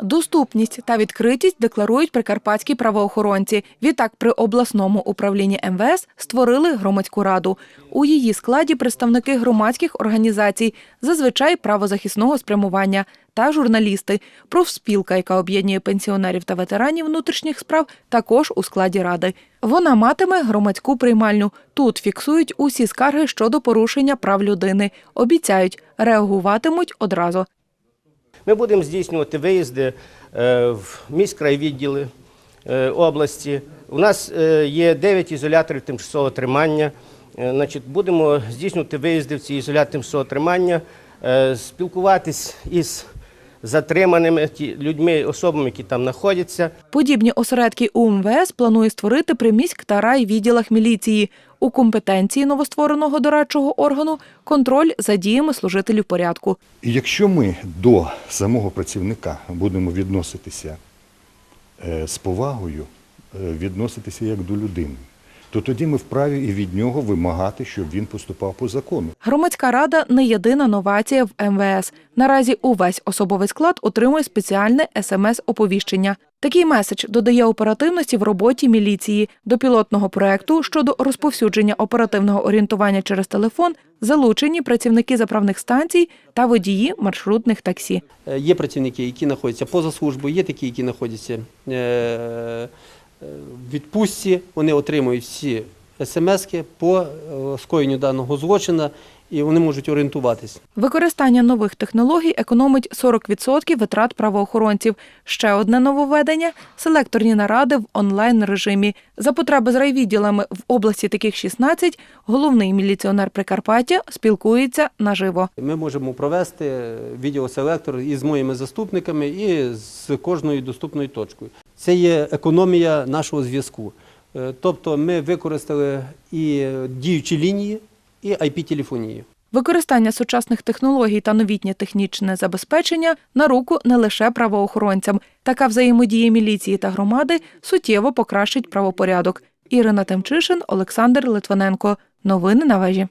Доступність та відкритість декларують прикарпатські правоохоронці. Відтак при обласному управлінні МВС створили громадську раду. У її складі представники громадських організацій, зазвичай правозахисного спрямування, та журналісти. Профспілка, яка об'єднує пенсіонерів та ветеранів внутрішніх справ, також у складі ради. Вона матиме громадську приймальню. Тут фіксують усі скарги щодо порушення прав людини. Обіцяють, реагуватимуть одразу. Ми будемо здійснювати виїзди е, в міськрайвідділи е, області. У нас е, є 9 ізоляторів тимчасового тримання. Значить, будемо здійснювати виїзди в ці ізолятори тимчасового тримання, спілкуватись із затриманими ті людьми, особами, які там знаходяться. Подібні осередки УМВС планує створити при міськ та райвідділах міліції. У компетенції новоствореного дорадчого органу контроль за діями служителів порядку. Якщо ми до самого працівника будемо відноситися е, з повагою, е, відноситися як до людини, то тоді ми вправі і від нього вимагати, щоб він поступав по закону. Громадська рада не єдина новація в МВС. Наразі увесь особовий склад отримує спеціальне смс-оповіщення. Такий меседж додає оперативності в роботі міліції. До пілотного проекту щодо розповсюдження оперативного орієнтування через телефон залучені працівники заправних станцій та водії маршрутних таксі. Е, Є працівники, які знаходяться поза службою, є такі, які знаходяться е, в відпустці. Вони отримують всі смски по е, скоєнню даного злочину і вони можуть орієнтуватись. Використання нових технологій економить 40% витрат правоохоронців. Ще одне нововведення – селекторні наради в онлайн-режимі. За потреби з райвідділами в області таких 16, головний міліціонер Прикарпаття спілкується наживо. Ми можемо провести відеоселектор із моїми заступниками і з кожною доступною точкою. Це є економія нашого зв'язку. Е, Тобто ми використали і діючі лінії, і IP-телефонію. Використання сучасних технологій та новітнє технічне забезпечення на руку не лише правоохоронцям. Така взаємодія міліції та громади суттєво покращить правопорядок. Ірина Темчишин, Олександр Литвиненко. Новини на вежі.